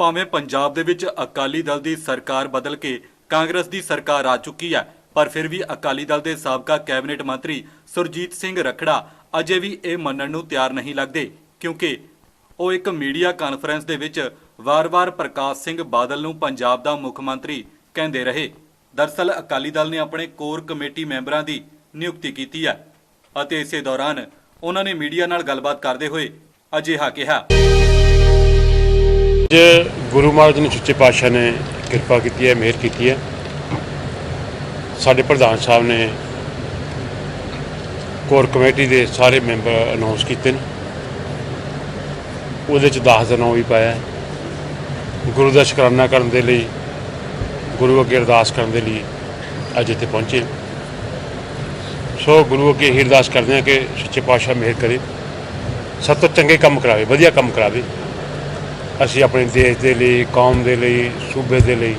ਭਾਵੇਂ ਪੰਜਾਬ ਦੇ ਵਿੱਚ ਅਕਾਲੀ ਦਲ ਦੀ ਸਰਕਾਰ ਬਦਲ ਕੇ ਕਾਂਗਰਸ ਦੀ ਸਰਕਾਰ ਆ ਚੁੱਕੀ ਹੈ, ਪਰ ਫਿਰ ਵੀ ਅਕਾਲੀ ਦਲ ਦੇ ਸਾਬਕਾ ਕੈਬਨਿਟ ਮੰਤਰੀ ਸੁਰਜੀਤ ਸਿੰਘ ਰਖੜਾ ਅਜੇ ਵੀ ਇਹ ਮੰਨਣ ਨੂੰ ਤਿਆਰ ਨਹੀਂ ਲੱਗਦੇ, ਕਿਉਂਕਿ ਉਹ ਇੱਕ ਮੀਡੀਆ ਕਾਨਫਰੰਸ ਦੇ ਵਿੱਚ ਵਾਰ-ਵਾਰ ਪ੍ਰਕਾਸ਼ ਸਿੰਘ ਬਾਦਲ ਨੂੰ ਪੰਜਾਬ ਦਾ ਮੁੱਖ ਮੰਤਰੀ ਕਹਿੰਦੇ ਰਹੇ। ਦਰਸਲ, ਅਕਾਲੀ ਦਲ ਨੇ ਆਪਣੇ ਕੋਰ ਕਮੇਟੀ ਮੈਂਬਰਾਂ ਦੀ ਨਿਯੁਕਤੀ ਕੀਤੀ ਹੈ ਅਤੇ ਇਸੇ ਦੌਰਾਨ ਉਹਨਾਂ ਨੇ ਮੀਡੀਆ ਨਾਲ ਗੱਲਬਾਤ ਕਰਦੇ ਹੋਏ ਅਜਿਹਾ ਕਿਹਾ। ਅੱਜ ਗੁਰੂ ਮਹਾਰਾਜ ਨੇ ਸੱਚੇ ਪਾਤਸ਼ਾਹ ਨੇ ਕਿਰਪਾ ਕੀਤੀ ਹੈ, ਮਿਹਰ ਕੀਤੀ ਹੈ। ਸਾਡੇ ਪ੍ਰਧਾਨ ਸਾਹਿਬ ਨੇ ਕੋਰ ਕਮੇਟੀ ਦੇ ਸਾਰੇ ਮੈਂਬਰ ਅਨਾਉਂਸ ਕੀਤੇ ਨੇ। ਉਹਦੇ ਚ 10 ਦਾ ਨਾਮ ਵੀ ਪਾਇਆ ਗੁਰੂ ਦਾ ਸ਼ੁਕਰਾਨਾ ਕਰਨ ਦੇ ਲਈ, ਗੁਰੂ ਅੱਗੇ ਅਰਦਾਸ ਕਰਨ ਦੇ ਲਈ ਅੱਜ ਇੱਥੇ ਪਹੁੰਚੇ ਸੋ ਗੁਰੂ ਅੱਗੇ ਹੀ ਅਰਦਾਸ ਕਰਦੇ ਹਾਂ ਕਿ ਸੱਚੇ ਪਾਤਸ਼ਾਹ ਮਿਹਰ ਕਰੇ। ਸਭ ਤੋਂ ਚੰਗੇ ਕੰਮ ਕਰਾਵੇ, ਵਧੀਆ ਕੰਮ ਕਰਾਵੇ। ਅਸੀਂ ਆਪਣੇ ਦੇਸ਼ ਦੇ ਲਈ ਕੌਮ ਦੇ ਲਈ ਸੂਬੇ ਦੇ ਲਈ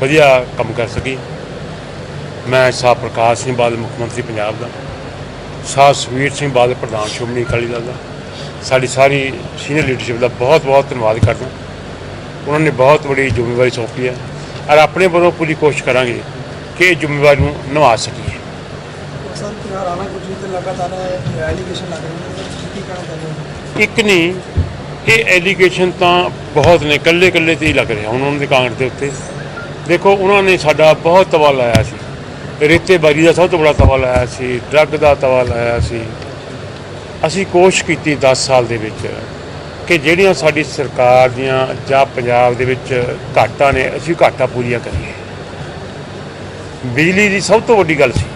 ਵਧੀਆ ਕੰਮ ਕਰ ਸਕੀ। ਮੈਂ ਸਾਹਿਬ ਪ੍ਰਕਾਸ਼ ਸਿੰਘ ਬਾਦਲ ਮੁੱਖ ਮੰਤਰੀ ਪੰਜਾਬ ਦਾ। ਸਾਹਿਬ ਸੁਖਬੀਰ ਸਿੰਘ ਬਾਦਲ ਪ੍ਰਧਾਨ ਸ਼੍ਰੋਮਣੀ ਅਕਾਲੀ ਦਲ ਦਾ। ਸਾਡੀ ਸਾਰੀ ਸੀਨੀਅਰ ਲੀਡਰਸ਼ਿਪ ਦਾ ਬਹੁਤ ਬਹੁਤ ਧੰਨਵਾਦ ਕਰਦਾ ਉਹਨਾਂ ਨੇ ਬਹੁਤ ਵੱਡੀ ਜ਼ਿੰਮੇਵਾਰੀ ਸੌਂਪੀ ਹੈ। ਔਰ ਆਪਣੇ ਵੱਲੋਂ ਪੂਰੀ ਕੋਸ਼ਿਸ਼ ਕਰਾਂਗੇ ਕਿ ਇਹ ਜ਼ਿੰਮੇਵਾਰੀ ਨੂੰ ਨਿਭਾ ਸਕੀਏ। ਇੱਕ ਨਹੀਂ ਇਹ ਐਲੀਗੇਸ਼ਨ ਤਾਂ ਬਹੁਤ ਨੇ ਕੱਲੇ ਕੱਲੇ ਤੇ ਹੀ ਲੱਗ ਰਿਹਾ, ਹੁਣ ਉਹਨਾਂ ਦੇ ਕਾਂਗਰਸ ਦੇ ਉੱਤੇ। ਦੇਖੋ, ਉਹਨਾਂ ਨੇ ਸਾਡਾ ਬਹੁਤ ਤਵਾ ਲਾਇਆ ਸੀ। ਰੇਤੇਬਾਰੀ ਦਾ ਸਭ ਤੋਂ ਬੜਾ ਤਵਾ ਲਾਇਆ ਸੀ ਡਰੱਗ ਦਾ ਤਵਾ ਲਾਇਆ ਸੀ। ਅਸੀਂ ਕੋਸ਼ਿਸ਼ ਕੀਤੀ 10 ਸਾਲ ਦੇ ਵਿੱਚ ਕਿ ਜਿਹੜੀਆਂ ਸਾਡੀ ਸਰਕਾਰ ਦੀਆਂ ਜਾਂ ਪੰਜਾਬ ਦੇ ਵਿੱਚ ਘਾਟਾਂ ਨੇ, ਅਸੀਂ ਘਾਟਾਂ ਪੂਰੀਆਂ ਕਰੀਏ। ਬਿਜਲੀ ਦੀ ਸਭ ਤੋਂ ਵੱਡੀ ਗੱਲ ਸੀ।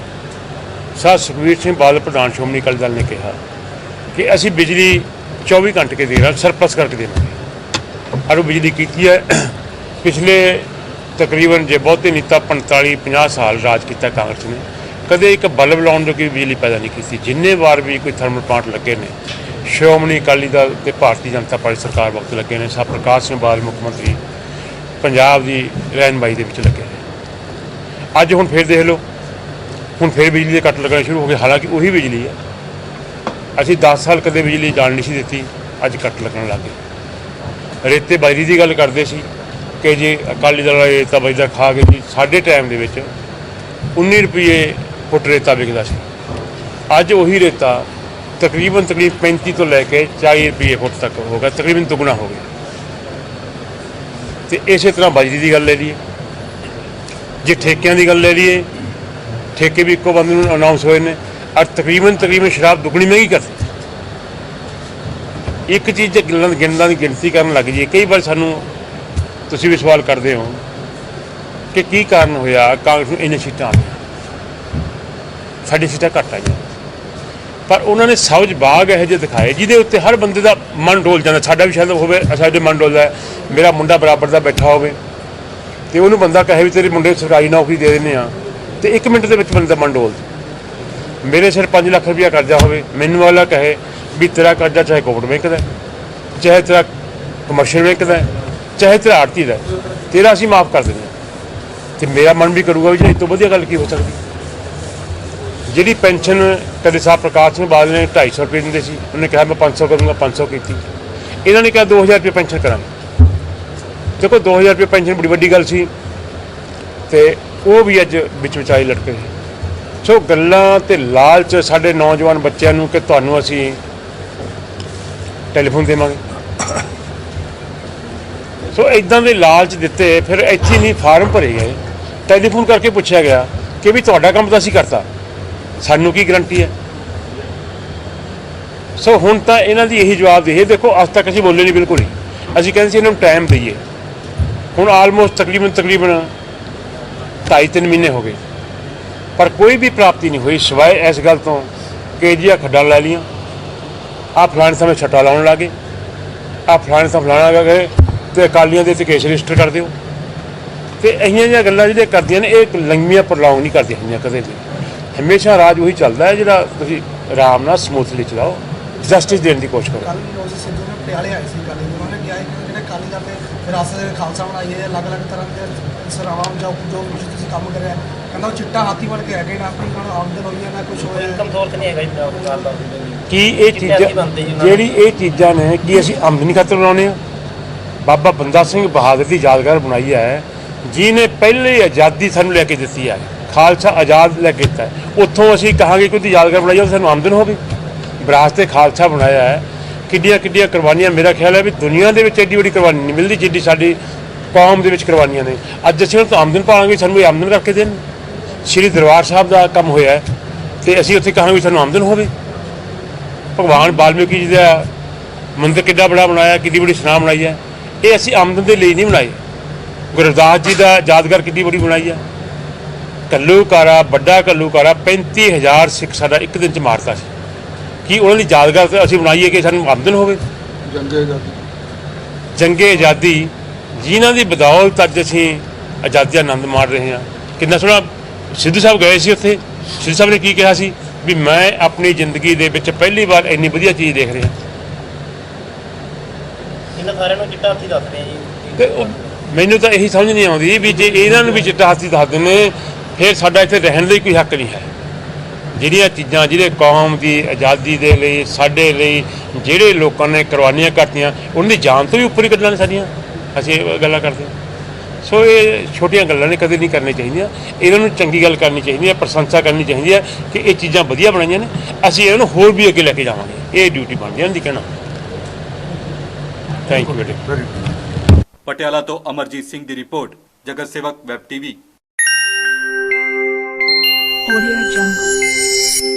ਸਰ ਸੁਖਬੀਰ ਸਿੰਘ ਬਾਦਲ, ਪ੍ਰਧਾਨ ਸ਼੍ਰੋਮਣੀ ਅਕਾਲੀ ਦਲ ਨੇ ਕਿਹਾ ਕਿ ਅਸੀਂ ਬਿਜਲੀ 24 ਘੰਟੇ ਕੇ ਦੇਣਾ ਸਰਪਲਸ ਕਰਕੇ ਦੇਣਾ ਔਰ ਬਿਜਲੀ ਕੀਤੀ ਹੈ ਪਿਛਲੇ ਤਕਰੀਬਨ ਜੇ ਬਹੁਤੇ ਨਹੀਂ ਤਾਂ 45 50 ਸਾਲ ਰਾਜ ਕੀਤਾ ਕਾਂਗਰਸ ਨੇ ਕਦੇ ਇੱਕ ਬਲਬ ਲਾਉਣ ਜੋ ਕਿ ਬਿਜਲੀ ਪੈਦਾ ਨਹੀਂ ਕੀਤੀ ਜਿੰਨੇ ਵਾਰ ਵੀ ਕੋਈ ਥਰਮਲ ਪਲਾਂਟ ਲੱਗੇ ਨੇ ਸ਼੍ਰੋਮਣੀ ਅਕਾਲੀ ਦਲ ਤੇ ਭਾਰਤੀ ਜਨਤਾ ਪਾਰਟੀ ਸਰਕਾਰ ਵਕਤ ਲੱਗੇ ਨੇ ਸਭ ਪ੍ਰਕਾਸ਼ ਸਿੰਘ ਬਾਦਲ ਮੁੱਖ ਮੰਤਰੀ ਪੰਜਾਬ ਦੀ ਰਹਿਨਮਾਈ ਦੇ ਵਿੱਚ ਲੱਗੇ ਨੇ ਅੱਜ ਹੁਣ ਫੇਰ ਦੇਖ ਲਓ ਹੁਣ ਫੇਰ ਬਿਜਲੀ ਦੇ ਕੱਟ ਲੱਗਣੇ ਸ਼ੁਰੂ ਹੋ ਗਏ ਹਾਲਾਂਕਿ ਉਹੀ ਬਿਜਲੀ ਹੈ ਅਸੀਂ 10 ਸਾਲ ਕਦੇ ਬਿਜਲੀ ਜਾਣ ਨਹੀਂ ਸੀ ਦਿੱਤੀ, ਅੱਜ ਕੱਟ ਲੱਗਣ ਲੱਗ ਗਏ। ਰੇਤੇ ਬਾਜਰੀ ਦੀ ਗੱਲ ਕਰਦੇ ਸੀ ਕਿ ਜੇ ਅਕਾਲੀ ਦਲ ਵਾਲੇ ਰੇਤਾ ਬਾਜਰਾ ਖਾ ਕੇ ਜੀ, ਸਾਡੇ ਟਾਈਮ ਦੇ ਵਿੱਚ 19 ਰੁਪਏ ਫੁੱਟ ਰੇਤਾ ਵਿਕਦਾ ਸੀ। ਅੱਜ ਉਹੀ ਰੇਤਾ ਤਕਰੀਬਨ ਤਕਰੀਬ 35 ਤੋਂ ਲੈ ਕੇ 40 ਰੁਪਏ ਫੁੱਟ ਤੱਕ ਹੋ ਗਿਆ, ਤਕਰੀਬਨ ਦੁੱਗਣਾ ਹੋ ਗਿਆ। ਤੇ ਇਸੇ ਤਰ੍ਹਾਂ ਬਾਜਰੀ ਦੀ ਗੱਲ ਲੈ ਲਈਏ। ਜੇ ਠੇਕਿਆਂ ਦੀ ਗੱਲ ਲੈ ਲਈਏ, ਠੇਕੇ ਵੀ ਇੱਕੋ ਬੰਦੇ ਨੂੰ ਅਨਾਉਂਸ ਹੋਏ ਨੇ। ਔਰ ਤਕਰੀਬਨ ਤਕਰੀਬਨ ਸ਼ਰਾਬ ਦੁੱਗਣੀ ਮਹਿੰਗੀ ਕਰਤੀ ਇੱਕ ਚੀਜ਼ ਜੇ ਗਿਣਨ ਗਿਣਦਾਂ ਦੀ ਗਿਣਤੀ ਕਰਨ ਲੱਗ ਜਾਈਏ, ਕਈ ਵਾਰ ਸਾਨੂੰ ਤੁਸੀਂ ਵੀ ਸਵਾਲ ਕਰਦੇ ਹੋ ਕਿ ਕੀ ਕਾਰਨ ਹੋਇਆ, ਕਾਂਗਰਸ ਨੂੰ ਇੰਨੇ ਸੀਟਾਂ ਆ ਗਈਆਂ। ਸਾਡੀ ਸੀਟਾਂ ਘੱਟ ਆਈਆਂ ਪਰ ਉਹਨਾਂ ਨੇ ਸਬਜ਼ ਬਾਗ ਇਹੋ ਜਿਹੇ ਦਿਖਾਏ, ਜਿਹਦੇ ਉੱਤੇ ਹਰ ਬੰਦੇ ਦਾ ਮਨ ਡੋਲ ਜਾਂਦਾ, ਸਾਡਾ ਵੀ ਸ਼ਾਇਦ ਹੋਵੇ, ਸਾਡੇ ਮਨ ਡੋਲਦਾ ਮੇਰਾ ਮੁੰਡਾ ਬਰਾਬਰ ਦਾ ਬੈਠਾ ਹੋਵੇ ਤੇ ਉਹਨੂੰ ਬੰਦਾ ਕਹੇ ਵੀ ਤੇਰੇ ਮੁੰਡੇ ਨੂੰ ਸਰਕਾਰੀ ਨੌਕਰੀ ਦੇ ਦਿੰਦੇ ਆ ਤੇ 1 ਮਿੰਟ ਦੇ ਵਿੱਚ ਬੰਦੇ ਦਾ ਮਨ ਡੋਲ ਮੇਰੇ ਸਿਰ 5 ਲੱਖ ਰੁਪਇਆ ਕਰਜ਼ਾ ਹੋਵੇ, ਮੈਨੂੰ ਵਾਲਾ ਕਹੇ ਵੀ ਤੇਰਾ ਕਰਜ਼ਾ ਚਾਹੇ ਕੋਵਿਡ ਬੈਂਕ ਦਾ ਚਾਹੇ ਤੇਰਾ ਕਮਰਸ਼ੀਅਲ ਬੈਂਕ ਦਾ ਚਾਹੇ ਤੇਰਾ ਆੜਤੀ ਦਾ ਤੇਰਾ ਅਸੀਂ ਮਾਫ ਕਰ ਦਿੰਦੇ ਹਾਂ। ਤੇ ਮੇਰਾ ਮਨ ਵੀ ਕਰੂਗਾ ਵੀ ਜੇ ਇਹ ਤੋਂ ਵਧੀਆ ਗੱਲ ਕੀ ਹੋ ਸਕਦੀ। ਜਿਹੜੀ ਪੈਨਸ਼ਨ ਕਦੇ ਸਾਹਿਬ ਪ੍ਰਕਾਸ਼ ਸਿੰਘ ਬਾਦਲ ਨੇ 250 ਰੁਪਏ ਦਿੰਦੇ ਸੀ, ਉਹਨੇ ਕਿਹਾ ਮੈਂ 500 ਕਰੂੰਗਾ 500 ਕੀਤੀ। ਇਹਨਾਂ ਨੇ ਕਿਹਾ 2000 ਰੁਪਏ ਪੈਨਸ਼ਨ ਕਰਾਂਗੇ। ਦੇਖੋ 2000 ਰੁਪਏ ਪੈਨਸ਼ਨ ਬੜੀ ਵੱਡੀ ਗੱਲ ਸੀ ਤੇ ਉਹ ਵੀ ਅੱਜ ਵਿੱਚ ਵਿਚਾਈ ਲਟਕੇ ਸੋ ਗੱਲਾਂ ਤੇ ਲਾਲਚ ਸਾਡੇ ਨੌਜਵਾਨ ਬੱਚਿਆਂ ਨੂੰ ਕਿ ਤੁਹਾਨੂੰ ਅਸੀਂ ਟੈਲੀਫੋਨ ਦੇਵਾਂਗੇ। ਸੋ ਇਦਾਂ ਦੇ ਲਾਲਚ ਦਿੱਤੇ, ਫਿਰ ਇੱਥੇ ਨਹੀਂ ਫਾਰਮ ਭਰੇ ਗਏ। ਟੈਲੀਫੋਨ ਕਰਕੇ ਪੁੱਛਿਆ ਗਿਆ ਕਿ ਵੀ ਤੁਹਾਡਾ ਕੰਮ ਤਾਂ ਅਸੀਂ ਕਰਤਾ। ਸਾਨੂੰ ਕੀ ਗਰੰਟੀ ਹੈ? ਸੋ ਹੁਣ ਤਾਂ ਇਹਨਾਂ ਦੀ ਇਹੀ ਜਵਾਬ ਦੇ ਦੇਖੋ ਅੱਜ ਤੱਕ ਅਸੀਂ ਬੋਲੇ ਨਹੀਂ ਬਿਲਕੁਲ ਹੀ। ਅਸੀਂ ਕਹਿੰਦੇ ਸੀ ਇਹਨਾਂ ਨੂੰ ਟਾਈਮ ਦਈਏ। ਹੁਣ ਆਲਮੋਸਟ ਤਕਰੀਬਨ ਤਕਰੀਬਨ 2.5-3 ਮਹੀਨੇ ਹੋ ਗਏ। ਪਰ ਕੋਈ ਵੀ ਪ੍ਰਾਪਤੀ ਨਹੀਂ ਹੋਈ ਸਿਵਾਏ ਇਸ ਗੱਲ ਤੋਂ ਕਿ ਜੀ ਆਹ ਖੱਡਾਂ ਲੈ ਲੀਆਂ ਆ ਫਲਾਣੇ ਸਮੇਂ ਛੱਟਾ ਲਾਉਣ ਲੱਗੇ। ਆ ਫਲਾਣੇ ਸਮੇਂ ਫਲਾਣਾ ਗਏ ਤੇ ਅਕਾਲੀਆਂ ਦੇ ਤੇ ਕੇਸ ਰਜਿਸਟਰ ਕਰ ਦਿਓ। ਤੇ ਇਹੀਆਂ ਜਿਹੀਆਂ ਗੱਲਾਂ ਜਿਹੜੀਆਂ ਕਰਦੀਆਂ ਨੇ, ਇਹ ਲੰਮੀਆਂ ਪ੍ਰੋਲੋਂਗ ਨਹੀਂ ਕਰਦੀਆਂ ਹੁੰਦੀਆਂ ਕਦੇ ਵੀ। ਹਮੇਸ਼ਾ ਰਾਜ ਉਹੀ ਚੱਲਦਾ ਹੈ ਜਿਹੜਾ ਤੁਸੀਂ ਆਰਾਮ ਨਾਲ ਸਮੂਥਲੀ ਚਲਾਓ। ਜਸਟਿਸ ਦੇਣ ਦੀ ਕੋਸ਼ਿਸ਼ ਕਰੋ। ਕੱਲ ਨੌਜੀ ਸਿੰਘ ਨੇ ਪਟਿਆਲੇ ਆਏ ਸੀ ਕੱਲ ਉਹਨਾਂ ਨੇ ਕਿਹਾ ਕਿ ਜਿਹੜੇ ਕਾਲੀ ਦਲ ਦੇ ਵਿਰਾਸਤ ਦੇ ਖਾਲਸਾ ਬਣਾਈ ਹੈ ਅਲੱਗ-ਅਲੱਗ ਤਰ੍ਹਾਂ ਦੇ ਸਰਾਵਾਂ ਜੋ ਜੋ ਕੁਝ ਤੁਸੀਂ ਕੰਮ ਕਰਿਆ। ਕਹਿੰਦਾ ਉਹ ਚਿੱਟਾ ਹਾਥੀ ਬਣ ਕੇ ਹੈਗੇ ਨਾ ਕੋਈ ਉਹਨਾਂ ਨੂੰ ਆਮਦਨ ਹੋਈ ਹੈ ਨਾ ਕੁਝ ਹੋਇਆ ਇਨਕਮ ਸੋਰਸ ਨਹੀਂ ਹੈਗਾ ਜੀ ਗੱਲ ਦਾ ਕੀ ਇਹ ਚੀਜ਼ਾਂ। ਜਿਹੜੀ ਇਹ ਚੀਜ਼ਾਂ ਨੇ ਕੀ ਅਸੀਂ ਆਮਦਨੀ ਖਾਤਰ ਬਣਾਉਂਦੇ ਆ ਬਾਬਾ ਬੰਦਾ ਸਿੰਘ ਬਹਾਦਰ ਦੀ ਯਾਦਗਾਰ ਬਣਾਈ ਹੈ ਜਿਹਨੇ ਪਹਿਲੇ ਆਜ਼ਾਦੀ ਸਾਨੂੰ ਲੈ ਕੇ ਦਿੱਤੀ ਹੈ। ਖਾਲਸਾ ਆਜ਼ਾਦ ਲੈ ਕੇ ਦਿੱਤਾ ਹੈ। ਉੱਥੋਂ ਅਸੀਂ ਕਹਾਂਗੇ ਕਿ ਉਹਦੀ ਯਾਦਗਾਰ ਬਣਾਈ ਹੈ ਤਾਂ ਸਾਨੂੰ ਆਮਦਨ ਹੋਵੇ ਵਿਰਾਸਤ ਤੇ ਖਾਲਸਾ ਬਣਾਇਆ ਹੈ। ਕਿੱਡੀਆਂ ਕਿੱਡੀਆਂ ਕੁਰਬਾਨੀਆਂ, ਮੇਰਾ ਖਿਆਲ ਹੈ ਵੀ ਦੁਨੀਆ ਦੇ ਵਿੱਚ ਐਡੀ ਵੱਡੀ ਕੁਰਬਾਨੀ ਨਹੀਂ ਮਿਲਦੀ ਜਿੱਡੀ ਸਾਡੀ ਕੌਮ ਦੇ ਵਿੱਚ ਕੁਰਬਾਨੀਆਂ ਨੇ। ਅੱਜ ਅਸੀਂ ਉਹਨਾਂ ਤੋਂ ਆਮਦਨ ਪਾਵਾਂਗੇ, ਸਾਨੂੰ ਇਹ ਆਮਦਨ ਕਰਕੇ ਦੇਣ। ਸ਼੍ਰੀ ਦਰਬਾਰ ਸਾਹਿਬ ਦਾ ਕੰਮ ਹੋਇਆ ਹੈ ਤੇ ਅਸੀਂ ਉੱਥੇ ਕਹਾਂਗੇ ਸਾਨੂੰ ਆਮਦਨ ਹੋਵੇ। ਭਗਵਾਨ ਵਾਲਮੀਕੀ ਜੀ ਦਾ ਮੰਦਿਰ ਕਿੱਡਾ ਬੜਾ ਬਣਾਇਆ, ਕਿੱਡੀ ਬੜੀ ਸਨਾਮ ਬਣਾਈ ਹੈ। ਇਹ ਅਸੀਂ ਆਮਦਨ ਦੇ ਲਈ ਨਹੀਂ ਬਣਾਏ। ਗੁਰਦਾਸ ਜੀ ਦਾ ਯਾਦਗਾਰ ਕਿੱਡੀ ਵੱਡੀ ਬਣਾਈ ਹੈ। ਕੱਲੂਕਾਰਾ ਵੱਡਾ ਕੱਲੂਕਾਰਾ 35000 ਸਿੱਖ ਸਾਡਾ ਇੱਕ ਦਿਨ ਚ ਮਾਰਤਾ ਸੀ। ਕੀ ਉਹਨਾਂ ਦੀ ਯਾਦਗਾਰ ਤੇ ਅਸੀਂ ਬਣਾਈਏ ਕਿ ਸਾਨੂੰ ਆਮਦਨ ਹੋਵੇ? ਜੰਗੇ ਆਜ਼ਾਦੀ। ਜਿਨ੍ਹਾਂ ਦੀ ਬਦੌਲਤ ਅੱਜ ਅਸੀਂ ਆਜ਼ਾਦੀ ਦਾ ਆਨੰਦ ਮਾਣ ਰਹੇ ਹਾਂ। ਕਿੰਨਾ ਸੋਹਣਾ ਸਿੱਧੂ ਸਾਹਿਬ ਗਏ ਸੀ ਉੱਥੇ। ਸਿੱਧੂ ਸਾਹਿਬ ਨੇ ਕੀ ਕਿਹਾ ਸੀ? ਵੀ ਮੈਂ ਆਪਣੀ ਜ਼ਿੰਦਗੀ ਦੇ ਵਿੱਚ ਪਹਿਲੀ ਵਾਰ ਇੰਨੀ ਵਧੀਆ ਚੀਜ਼ ਦੇਖ ਰਿਹਾ। ਇਹਨਾਂ ਸਾਰਿਆਂ ਨੂੰ ਚਿੱਟਾ ਹੱਥੀ ਦੱਸਦੇ ਆ ਜੀ। ਤੇ ਉਹ ਮੈਨੂੰ ਤਾਂ ਇਹੀ ਸਮਝ ਨਹੀਂ ਆਉਂਦੀ ਵੀ ਜੇ ਇਹਨਾਂ ਨੂੰ ਵੀ ਚਿੱਟਾ ਹਾਥੀ ਦੱਸਦੇ ਨੇ ਫਿਰ ਸਾਡਾ ਇੱਥੇ ਰਹਿਣ ਹੀ ਕੋਈ ਹੱਕ ਨਹੀਂ ਹੈ। ਜਿਹੜੀਆਂ ਚੀਜ਼ਾਂ ਜਿਹੜੇ ਕੌਮ ਦੀ ਆਜ਼ਾਦੀ ਦੇ ਲਈ ਸਾਡੇ ਲਈ ਜਿਹੜੇ ਲੋਕਾਂ ਨੇ ਕੁਰਬਾਨੀਆਂ ਕਰਤੀਆਂ ਉਹਨਾਂ ਦੀ ਜਾਨ ਤੋਂ ਵੀ ਉੱਪਰ ਹੀ ਗੱਲਾਂ ਨੇ ਸਾਡੀਆਂ। ਅਸੀਂ ਇਹ ਗੱਲਾਂ ਕਰਦੇ ਹਾਂ। ਸੋ ਇਹ ਛੋਟੀਆਂ ਗੱਲਾਂ ਨੇ ਕਦੇ ਨਹੀਂ ਕਰਨੀਆਂ ਚਾਹੀਦੀਆਂ। ਇਹਨਾਂ ਨੂੰ ਚੰਗੀ ਗੱਲ ਕਰਨੀ ਚਾਹੀਦੀ ਹੈ ਪ੍ਰਸ਼ੰਸਾ ਕਰਨੀ ਚਾਹੀਦੀ ਹੈ ਕਿ ਇਹ ਚੀਜ਼ਾਂ ਵਧੀਆ ਬਣਾਈਆਂ ਨੇ। ਅਸੀਂ ਇਹਨਾਂ ਨੂੰ ਹੋਰ ਵੀ ਅੱਗੇ ਲੈ ਕੇ ਜਾਵਾਂਗੇ। ਇਹ ਡਿਊਟੀ ਬਣਦੀ ਹੈ ਇਹਨਾਂ ਦੀ ਕਹਿਣਾ ਥੈਂਕ ਯੂ ਬੇਟੇ ਪਟਿਆਲਾ ਤੋਂ ਅਮਰਜੀਤ ਸਿੰਘ ਦੀ ਰਿਪੋਰਟ ਜਗਤ ਸੇਵਕ web TV. Audio Jungle. Música